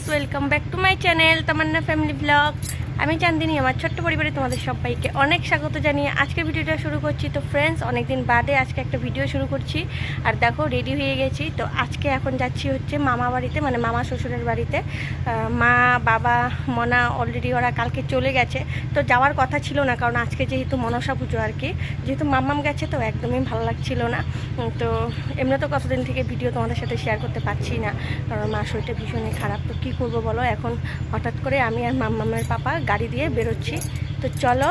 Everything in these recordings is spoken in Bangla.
Friends welcome back to my channel Tamanna family blog আমি চান্দিনী, আমার ছোট্ট পরিবারে তোমাদের সবাইকে অনেক স্বাগত জানিয়ে আজকে ভিডিওটা শুরু করছি। তো ফ্রেন্ডস অনেকদিন বাদে আজকে একটা ভিডিও শুরু করছি। আর দেখো রেডি হয়ে গেছি। তো আজকে এখন যাচ্ছি হচ্ছে মামা বাড়িতে মানে মামা শ্বশুরের বাড়িতে। মা, বাবা, মনা অলরেডি ওরা কালকে চলে গেছে। তো যাওয়ার কথা ছিল না, কারণ আজকে যেহেতু মনসা পুজো আর কি, যেহেতু মাম্মাম গেছে, তো একদমই ভালো লাগছিল না। তো এমনি তো কতদিন থেকে ভিডিও তোমাদের সাথে শেয়ার করতে পারছি না, কারণ মা শরীরটা ভীষণই খারাপ। তো কী করব বলো, এখন হঠাৎ করে আমি আর মাম্মামের পাপা গাড়ি দিয়ে বেরোচ্ছি। তো চলো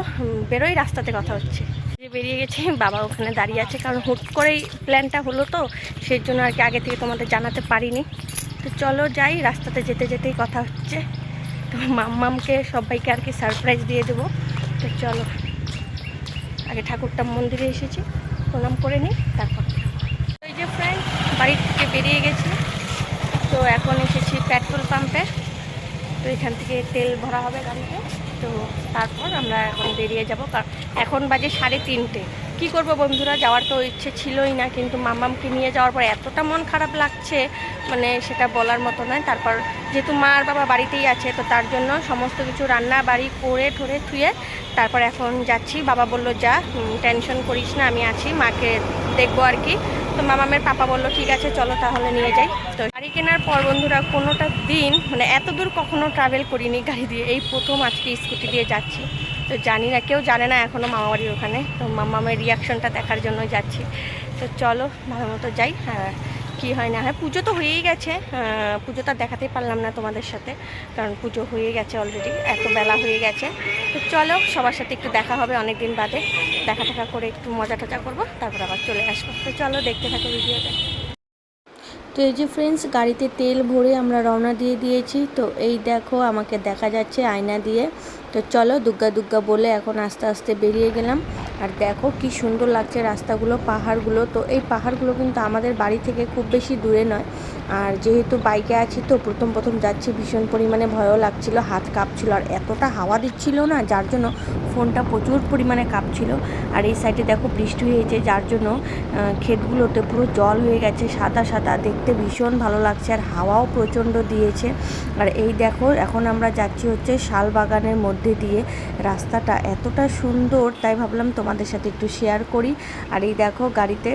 বেরোই, রাস্তাতে কথা হচ্ছে। বেরিয়ে গেছি, বাবা ওখানে দাঁড়িয়ে আছে, কারণ হুট করেই প্ল্যানটা হলো তো, সেই জন্য আর কি আগে থেকে তোমাদের জানাতে পারিনি। তো চলো যাই, রাস্তাতে যেতে যেতেই কথা হচ্ছে। তো মাম্মামকে সবাইকে আর কি সারপ্রাইজ দিয়ে দেবো। তো চলো, আগে ঠাকুরটা মন্দিরে এসেছি, প্রণাম করে নিই, তারপর ওই যে ফ্রেন্ড বাড়ি থেকে বেরিয়ে গেছি। তো এখন এসেছি পেট্রোল পাম্পে তো এখান থেকে তেল ভরা হবে গাড়িতে। তো তারপর আমরা এখন বেরিয়ে যাব। কারণ এখন বাজে সাড়ে তিনটে। কি করব বন্ধুরা? যাওয়ার তো ইচ্ছে ছিলই না, কিন্তু মাম্মামকে নিয়ে যাওয়ার পর এতটা মন খারাপ লাগছে মানে সেটা বলার মতো নয়। তারপর যেহেতু মা আর বাবা বাড়িতেই আছে, তো তার জন্য সমস্ত কিছু রান্না বাড়ি করে ঠরে থুয়ে তারপর এখন যাচ্ছি। বাবা বলল, যা টেনশন করিস না, আমি আছি, মাকে দেখব আর কি। তো মামামের পাপা বলল, ঠিক আছে, চলো তাহলে নিয়ে যাই। তো গাড়ি কেনার পর বন্ধুরা, কোনোটা দিন মানে এত দূর কখনো ট্রাভেল করিনি গাড়ি দিয়ে। এই প্রথম আজকে স্কুটি দিয়ে যাচ্ছি। তো জানি না, কেউ জানে না এখনও মামাবাড়ির ওখানে। তো মামামের রিয়াকশনটা দেখার জন্য যাচ্ছি। তো চলো, ভালো মতো যাই। হ্যাঁ কী হয় না হয়। পুজো তো হয়েই গেছে পুজো তো দেখাতেই পারলাম না তোমাদের সাথে, কারণ পুজো হয়ে গেছে অলরেডি এত বেলা হয়ে গেছে। তো চলো, সবার সাথে একটু দেখা হবে অনেক দিন বাদে। দেখা টাকা করে একটু মজা টজা করব, তারপর আবার চলে আসব। তো চলো, দেখতে থাকো ভিডিওটা। তো এই যে ফ্রেন্ডস গাড়িতে তেল ভরে আমরা রওনা দিয়ে দিয়েছি। তো এই দেখো, আমাকে দেখা যাচ্ছে আয়না দিয়ে। তো চলো, দুগ্গা দুগ্গা বলে এখন আস্তে আস্তে বেরিয়ে গেলাম। আর দেখো কি সুন্দর লাগছে রাস্তাগুলো, পাহাড়গুলো। তো এই পাহাড়গুলো কিন্তু আমাদের বাড়ি থেকে খুব বেশি দূরে নয়। আর যেহেতু বাইকে আছি তো প্রথম প্রথম যাচ্ছি, ভীষণ পরিমাণে ভয়ও লাগছিল, হাত কাঁপছিল। আর এতটা হাওয়া দিচ্ছিল না, যার জন্য ফোনটা প্রচুর পরিমাণে কাঁপছিল। আর এই সাইডে দেখো বৃষ্টি হয়েছে, যার জন্য ক্ষেতগুলোতে পুরো জল হয়ে গেছে, সাদা সাদা। দেখতে ভীষণ ভালো লাগছে আর হাওয়াও প্রচণ্ড দিয়েছে। আর এই দেখো, এখন আমরা যাচ্ছি হচ্ছে শাল বাগানের মধ্যে দিয়ে। রাস্তাটা এতটা সুন্দর, তাই ভাবলাম তোমাদের সাথে একটু শেয়ার করি। আর এই দেখো, গাড়িতে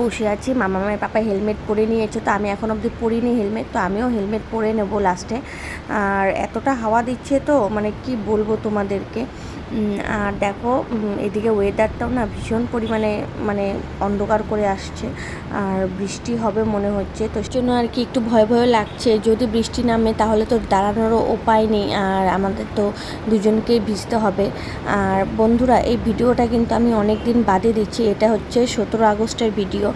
বসে আছি। মামা মায়ের পাপা হেলমেট পরে নিয়েছে। তো আমি এখন অবধি পরিনি হেলমেট তো আমিও হেলমেট পরে নেব লাস্টে আর এতটা হাওয়া দিচ্ছে তো মানে কি বলব তোমাদেরকে? আর দেখো এদিকে ওয়েদারটাও না ভীষণ পরিমাণে মানে অন্ধকার করে আসছে। আর বৃষ্টি হবে মনে হচ্ছে। তো জন্য আর কি একটু ভয় ভয় লাগছে। যদি বৃষ্টি নামে তাহলে তো দাঁড়ানোরও উপায় নেই। আর আমাদের তো দুজনকেই ভিজতে হবে। আর বন্ধুরা, এই ভিডিওটা কিন্তু আমি অনেক দিন বাদে দিচ্ছি। এটা হচ্ছে সতেরো আগস্টের ভিডিও।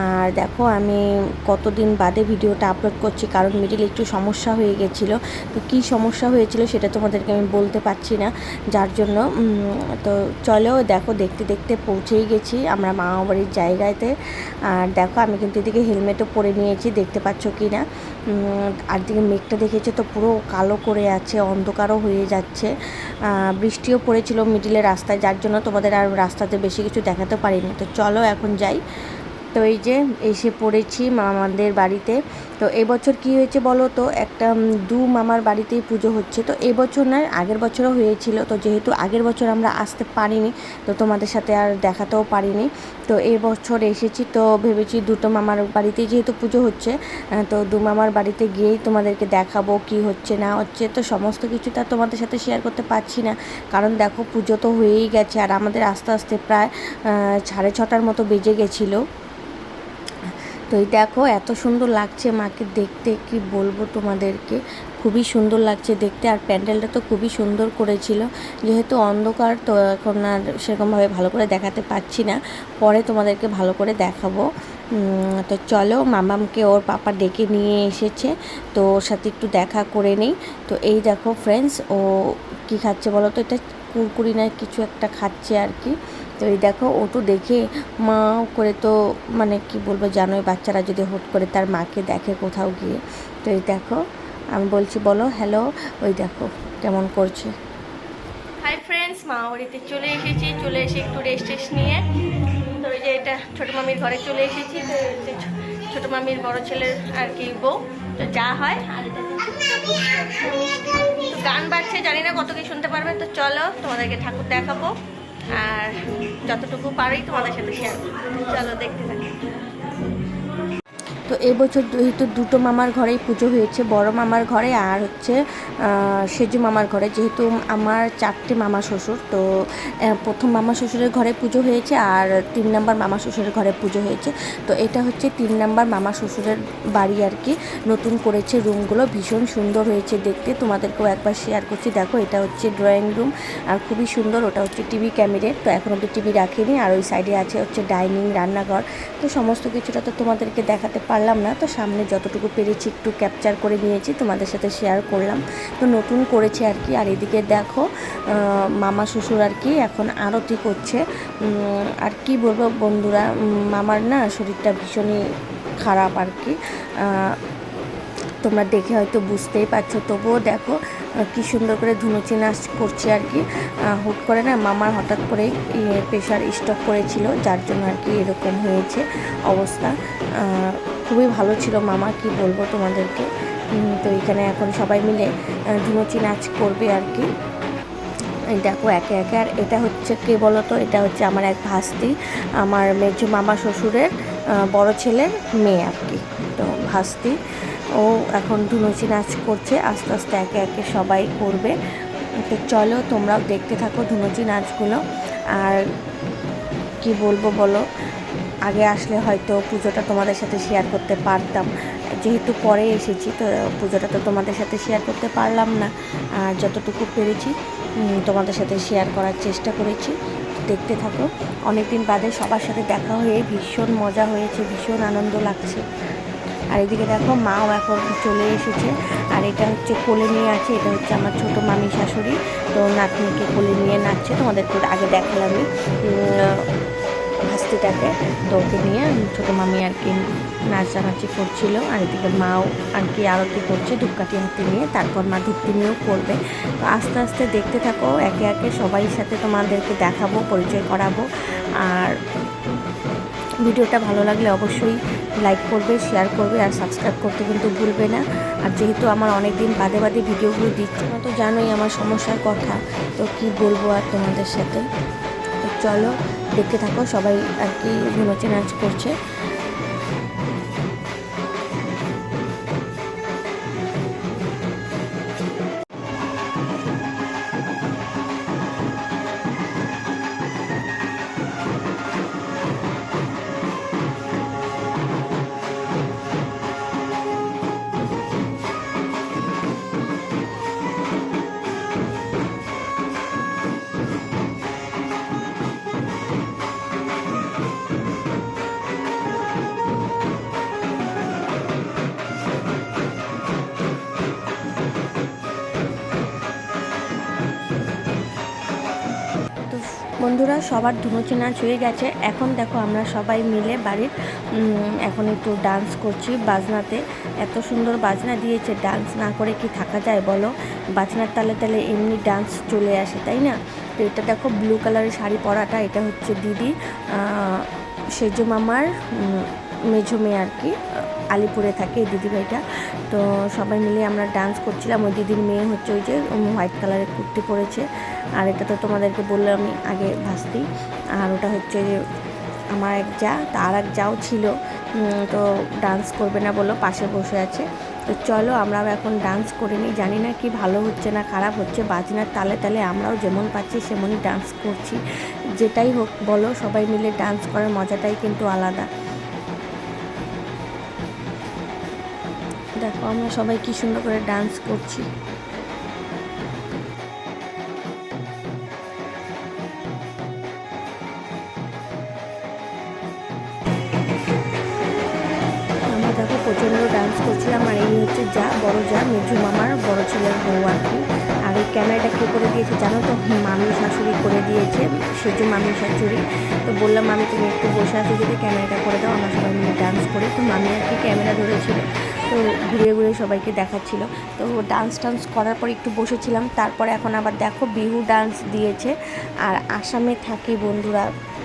আর দেখো, আমি কতদিন বাদে ভিডিওটা আপলোড করছি, কারণ মিডিলে একটু সমস্যা হয়ে গেছিল। তো কী সমস্যা হয়েছিল সেটা তোমাদেরকে আমি বলতে পারছি না। যার জন্য তো চলো দেখো, দেখতে দেখতে পৌঁছেই গেছি আমরা মামা বাড়ির জায়গাতে। আর দেখো, আমি কিন্তু এদিকে হেলমেটও পরে নিয়েছি, দেখতে পাচ্ছ কি না? আর দিকে মেঘটা দেখেছ তো, পুরো কালো করে আছে, অন্ধকারও হয়ে যাচ্ছে। বৃষ্টিও পড়েছিল মিডিলে রাস্তায়, যার জন্য তোমাদের আর রাস্তাতে বেশি কিছু দেখাতে পারিনি। তো চলো এখন যাই। তো এই যে এসে পড়েছি মামাদের বাড়িতে। তো এবছর কি হয়েছে বলো তো? একটা দু মামার বাড়িতেই পুজো হচ্ছে। তো এবছর নয়, আগের বছরও হয়েছিল। তো যেহেতু আগের বছর আমরা আসতে পারিনি, তো তোমাদের সাথে আর দেখাতেও পারিনি। তো এবছর এসেছি, তো ভেবেছি দুটো মামার বাড়িতেই যেহেতু পুজো হচ্ছে তো দু মামার বাড়িতে গিয়েই তোমাদেরকে দেখাবো কি হচ্ছে, না হচ্ছে। তো সমস্ত কিছু তো তোমাদের সাথে শেয়ার করতে পারছি না। কারণ দেখো পুজো তো হয়েই গেছে, আর আমাদের আস্তে আস্তে প্রায় সাড়ে ছটার মতো বেজে গেছিল। তো এই দেখো, এত সুন্দর লাগছে মাকে দেখতে, কি বলব তোমাদেরকে? খুবই সুন্দর লাগছে দেখতে, আর প্যান্ডেলটা তো খুবই সুন্দর করেছিল। যেহেতু অন্ধকার, তো এখন আর সেরকমভাবে ভালো করে দেখাতে পাচ্ছি না। পরে তোমাদেরকে ভালো করে দেখাবো। তো চলো, মামামকে ওর পাপা ডেকে নিয়ে এসেছে, তো ওর সাথে একটু দেখা করে নিই। তো এই দেখো ফ্রেন্ডস ও কি খাচ্ছে বলো তো? এটা কুরকুরি না, কিছু একটা খাচ্ছে আর কি। তো এই দেখো, ও তো দেখে মা করে তো মানে কি বলব, জানোই বাচ্চারা যদি হুট করে তার মাকে দেখে কোথাও গিয়ে। তো এই দেখো, আমি বলছি, বলো হ্যালো ওই দেখো, কেমন করছে? হাই ফ্রেন্ডস মা বাড়িতে চলে এসেছি, চলে এসে একটু রেস্ট টেস্ট নিয়ে। তো ওই যে এটা ছোটো মামির ঘরে চলে এসেছি ছোটো মামির বড় ছেলের আর কি বউ। তো যা হয় গান বাজছে, জানি না কত কি শুনতে পারবে, তো চলো তোমাদেরকে ঠাকুর দেখাবো। আর যতটুকু পারি তোমাদের সাথে শেয়ার চলো দেখতে থাকি। তো এবছর যেহেতু দুটো মামার ঘরেই পুজো হয়েছে, বড় মামার ঘরে আর হচ্ছে সেজু মামার ঘরে। যেহেতু আমার চারটে মামা শ্বশুর, তো প্রথম মামা শ্বশুরের ঘরে পুজো হয়েছে আর তিন নম্বর মামা শ্বশুরের ঘরে পুজো হয়েছে। তো এটা হচ্ছে তিন নাম্বার মামা শ্বশুরের বাড়ি আর কি। নতুন করেছে রুমগুলো, ভীষণ সুন্দর হয়েছে দেখতে। তোমাদেরকেও একবার শেয়ার করছি। দেখো, এটা হচ্ছে ড্রয়িং রুম আর খুবই সুন্দর, ওটা হচ্ছে টিভি ক্যামেরেট তো এখন অব্দি টিভি রাখিনি, আর ওই সাইডে আছে হচ্ছে ডাইনিং রান্নাঘর। তো সমস্ত কিছুটা তো তোমাদেরকে দেখাতে পারলাম না, তো সামনে যতটুকু পেরেছি একটু ক্যাপচার করে নিয়েছি, তোমাদের সাথে শেয়ার করলাম। তো নতুন করেছে আর কি, আর এদিকে দেখো মামা শ্বশুর আর কি এখন আরতি করছে। আর কি বলব বন্ধুরা মামার না শরীরটা ভীষণই খারাপ আর কি। তোমরা দেখে হয়তো বুঝতেই পারছ, তবুও দেখো কি সুন্দর করে ধুনুচি নাচ করছে আর কি। হুট করে না মামার হঠাৎ করে প্রেশার স্টক করেছিল, যার জন্য আর কি এরকম হয়েছে অবস্থা। খুবই ভালো ছিল। মামা, কি বলব তোমাদেরকে? তো এখানে এখন সবাই মিলে ধুনুচি নাচ করবে আর কি। দেখো, একে একে। আর এটা হচ্ছে কে বলো তো এটা হচ্ছে আমার এক ভাস্তি, আমার মেজো মামা শ্বশুরের বড় ছেলের মেয়ে আর কি। তো ভাস্তি, ও এখন ধুনুচি নাচ করছে, আস্তে আস্তে একে একে সবাই করবে। তো চলো, তোমরাও দেখতে থাকো ধুনুচি নাচগুলো। আর কি বলব বলো? আগে আসলে হয়তো পুজোটা তোমাদের সাথে শেয়ার করতে পারতাম। যেহেতু পরে এসেছি, তো পুজোটা তো তোমাদের সাথে শেয়ার করতে পারলাম না। আর যতটুকু পেরেছি তোমাদের সাথে শেয়ার করার চেষ্টা করেছি। দেখতে থাকো। অনেক দিন বাদে সবার সাথে দেখা হয়ে ভীষণ মজা হয়েছে, ভীষণ আনন্দ লাগছে। আর এদিকে দেখো, মাও এখন চলে এসেছে। আর এটা হচ্ছে কোলে নিয়ে আছে, এটা হচ্ছে আমার ছোট মামি শাশুড়ি। তো নাতনিকে কোলে নিয়ে নাচছে, তোমাদেরকে আগে দেখালামই। উম, তো ওকে নিয়ে ছোটো মামি আর কি নাচানাচি করছিল আর এদিকে মাও আর কি আরতি করছে ধূপকাঠি হাতে নিয়ে তারপর মা ধূপটি নিয়েও করবে। তো আস্তে আস্তে দেখতে থাকো একে একে সবাই সাথে তোমাদেরকে দেখাবো পরিচয় করাবো আর ভিডিওটা ভালো লাগলে অবশ্যই লাইক করবে শেয়ার করবে আর সাবস্ক্রাইব করতে কিন্তু ভুলবে না। আর যেহেতু আমার অনেক দিন বাদে বাদে ভিডিওগুলো দিচ্ছে না তো জানোই আমার সমস্যার কথা। তো কি বলব আর তোমাদের সাথে? চলো দেখতে থাকো সবাই আর কি নাচ করছে। বন্ধুরা, সবার ধুনুচি নাচ গেছে। এখন দেখো আমরা সবাই মিলে বাড়ির এখন একটু ডান্স করছি বাজনাতে। এত সুন্দর বাজনা দিয়েছে ডান্স না করে কি থাকা যায় বলো? বাজনার তালে তালে এমনি ডান্স চলে আসে, তাই না? তো এটা দেখো ব্লু কালারের শাড়ি পরাটা, এটা হচ্ছে দিদি সেজু মামার মেঝো মেয়ে আর কি, আলিপুরে থাকে এই দিদিভাইটা। তো সবাই মিলে আমরা ডান্স করছিলাম। ওই দিদির মেয়ে হচ্ছে ওই যে হোয়াইট কালারের কুর্তি পরেছে। আর এটা তো তোমাদেরকে বললাম আমি আগে ভাসতি। আর ওটা হচ্ছে যে, আমার এক যা, তার এক যাও ছিল। তো ডান্স করবে না বলো, পাশে বসে আছে। তো চলো আমরাও এখন ডান্স করে নিই। জানি না কি ভালো হচ্ছে না খারাপ হচ্ছে। বাজনার তালে তালে আমরাও যেমন পাচ্ছি, সেমনই ডান্স করছি। যেটাই হোক, বলো সবাই মিলে ডান্স করার মজাটাই কিন্তু আলাদা। আমরা সবাই কি সুন্দর করে ডান্স করছি। আমরা দেখো প্রচণ্ড ডান্স করছিলাম, আর এই হচ্ছে যা, বড় যা মেজু মামার বড় ছেলের বউ আর কি। আর এই ক্যামেরাটা কে করে দিয়েছে জানো তো? মামি শাশুড়ি করে দিয়েছে, সেজু মামি শাশুড়ি। তো বললাম, মামি, তুমি একটু বসে আছো যদি ক্যামেরাটা করে দাও, আমরা সবাই মিলে ডান্স করি। তো মামি আর কি ক্যামেরা ধরেছিল। তো ঘুরে ঘুরে সবাইকে দেখাচ্ছিল। তো ডান্স টান্স করার পর একটু বসেছিলাম, তারপরে এখন আবার দেখো বিহু ডান্স দিয়েছে। আর আসামে থাকি বন্ধুরা,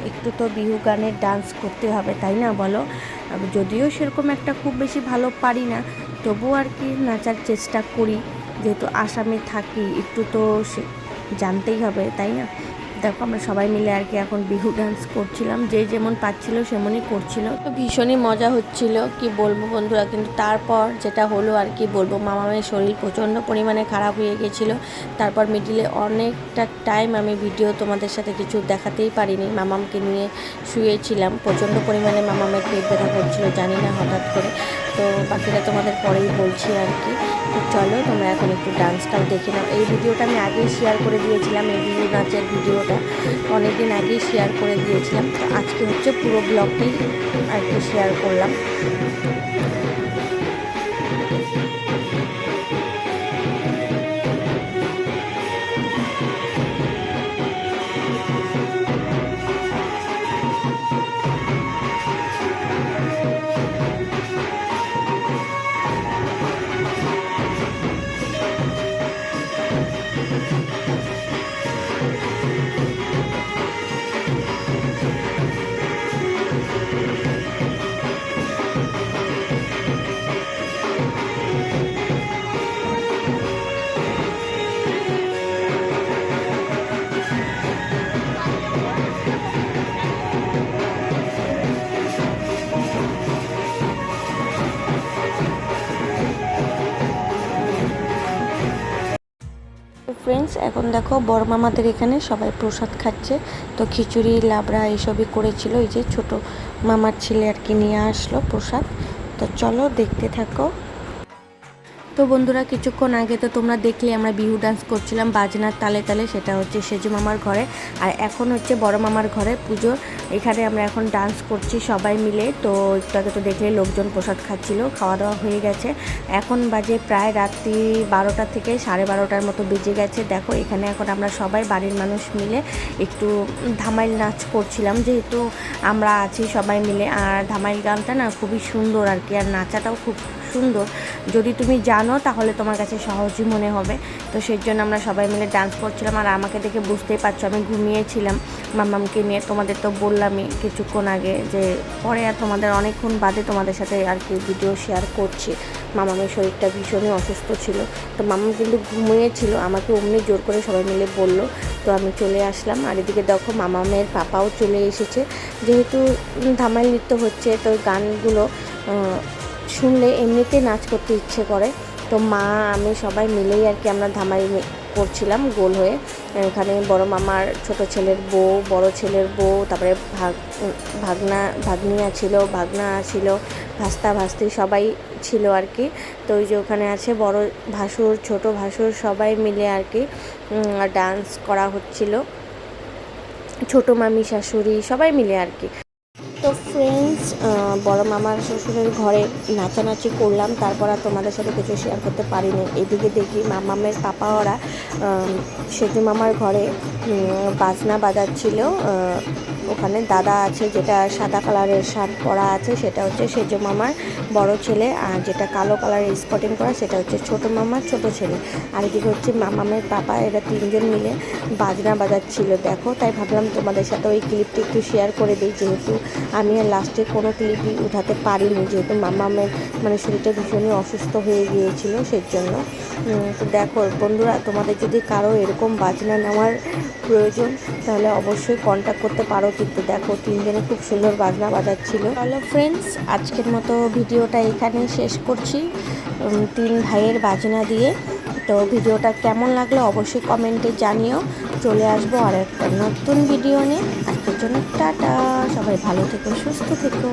একটু তো বিহু গানের ডান্স করতে হবে, তাই না বলো? যদিও সেরকম একটা খুব বেশি ভালো পারি না, তবুও আর কি নাচার চেষ্টা করি। যেহেতু আসামে থাকি, একটু তো জানতেই হবে, তাই না? দেখো, আমরা সবাই মিলে আর কি এখন বিহু ডান্স করছিলাম। যে যেমন পাচ্ছিল, সেমনই করছিল। তো ভীষণই মজা হচ্ছিল, কি বলব বন্ধুরা? কিন্তু তারপর যেটা হলো আর কি বলব, মামামের শরীর প্রচণ্ড পরিমাণে খারাপ হয়ে গেছিল। তারপর মিডিলে অনেকটা টাইম আমি ভিডিও তোমাদের সাথে কিছু দেখাতেই পারিনি। মামামকে নিয়ে শুয়েছিলাম, প্রচণ্ড পরিমাণে মামামের পেট ব্যথা করছিল, জানি না হঠাৎ করে। তো বাকিটা তোমাদের পরেই বলছি আর কি। তো চলো, তোমরা এখন একটু ডান্সটাও দেখে নাও। এই ভিডিওটা আমি আগেই শেয়ার করে দিয়েছিলাম, এই বিহু নাচের ভিডিওটা অনেকদিন আগেই শেয়ার করে দিয়েছিলাম। তো আজকে হচ্ছে পুরো ব্লগটাই আর কি শেয়ার করলাম। এখন দেখো বড় মামাদের এখানে সবাই প্রসাদ খাচ্ছে। তো খিচুড়ি, লাবড়া এইসবই করেছিল। এই যে ছোট মামার ছেলে আর কি নিয়ে আসলো প্রসাদ। তো চলো দেখতে থাকো। তো বন্ধুরা, কিছুক্ষণ আগে তো তোমরা দেখলে আমরা বিহু ডান্স করছিলাম, বাজনার তালে তালে, সেটা হচ্ছে সেজু মামার ঘরে। আর এখন হচ্ছে বড় মামার ঘরে পুজো। এখানে আমরা এখন ডান্স করছি সবাই মিলে। তো একটু আগে তো দেখলে লোকজন প্রসাদ খাচ্ছিল খাওয়া দাওয়া হয়ে গেছে। এখন বাজে প্রায় রাত্রি বারোটা থেকে সাড়ে বারোটার মতো বেজে গেছে। দেখো, এখানে এখন আমরা সবাই বাড়ির মানুষ মিলে একটু ধামাইল নাচ করছিলাম, যেহেতু আমরা আছি সবাই মিলে। আর ধামাইল গানটা না খুবই সুন্দর আর কি, আর নাচাটাও খুব সুন্দর। যদি তুমি জানো, তাহলে তোমার কাছে সহজই মনে হবে। তো সেই জন্য আমরা সবাই মিলে ডান্স করছিলাম আর আমাকে দেখে বুঝতেই পারছ, আমি ঘুমিয়েছিলাম মামামকে নিয়ে। তোমাদের তো বললামই কিছুক্ষণ আগে যে, পরে আর তোমাদের অনেকক্ষণ বাদে তোমাদের সাথে আর কি ভিডিও শেয়ার করছি। মামামের শরীরটা ভীষণই অসুস্থ ছিল। তো মামাম কিন্তু ঘুমিয়েছিল, আমাকে অমনি জোর করে সবাই মিলে বলল। তো আমি চলে আসলাম আর এদিকে দেখো মামামের পাপাও চলে এসেছে। যেহেতু ধামাইল নৃত্য হচ্ছে, তো গানগুলো শুনলে এমনিতে নাচ করতে ইচ্ছে করে। তো মা, আমি সবাই মিলেই আর কি আমরা ধামাই করছিলাম গোল হয়ে। এখানে বড় মামার ছোট ছেলের বউ, বড় ছেলের বউ, তারপরে ভাগ ভাগনা, ভাগ্নিয়া ছিল, ভাগনা ছিল, ভাস্তা, ভাস্তি সবাই ছিল আর কি। তো ওই যে ওখানে আছে বড় ভাসুর, ছোট ভাসুর সবাই মিলে আর কি ডান্স করা হচ্ছিল। ছোট মামি, শাশুড়ি সবাই মিলে আর কি। তো ফ্রেন্ডস বড় মামার শ্বশুরের ঘরে নাচানাচি করলাম। তারপর আর তোমাদের সাথে কিছু শেয়ার করতে পারিনি। এদিকে দেখি মামামের পাপা ওরা সেজু মামার ঘরে বাজনা বাজাচ্ছিল। ওখানে দাদা আছে, যেটা সাদা কালারের শার্ট পরা আছে, সেটা হচ্ছে সেজু মামার বড় ছেলে। আর যেটা কালো কালারের স্পটিং করা, সেটা হচ্ছে ছোট মামার ছোট ছেলে। আর এদিকে হচ্ছে মামামের পাপা, এরা তিনজন মিলে বাজনা বাজাচ্ছিল। দেখো, তাই ভাবলাম তোমাদের সাথে ওই ক্লিপটি একটু শেয়ার করে দিই, যেহেতু আমি আর লাস্টে কোনো ক্লিপই উঠাতে পারিনি, যেহেতু মামা মামামের মানে শরীরটা ভীষণই অসুস্থ হয়ে গিয়েছিল সেই জন্য তো দেখো, বন্ধুরা, তোমাদের যদি কারও এরকম বাজনা নেওয়ার প্রয়োজন, তাহলে অবশ্যই কন্ট্যাক্ট করতে পারো কিন্তু দেখো, তিনজনে খুব সুন্দর বাজনা বাজাচ্ছিল। হ্যালো ফ্রেন্ডস আজকের মতো ভিডিওটা এখানে শেষ করছি। তিন ভাইয়ের বাজনা দিয়ে। তো ভিডিওটা কেমন লাগল অবশ্যই কমেন্টে জানিও। চলে আসব আর একটা নতুন ভিডিও নিয়ে। আজকের জন্য টাটা। সবাই ভালো থেকো সুস্থ থেকো।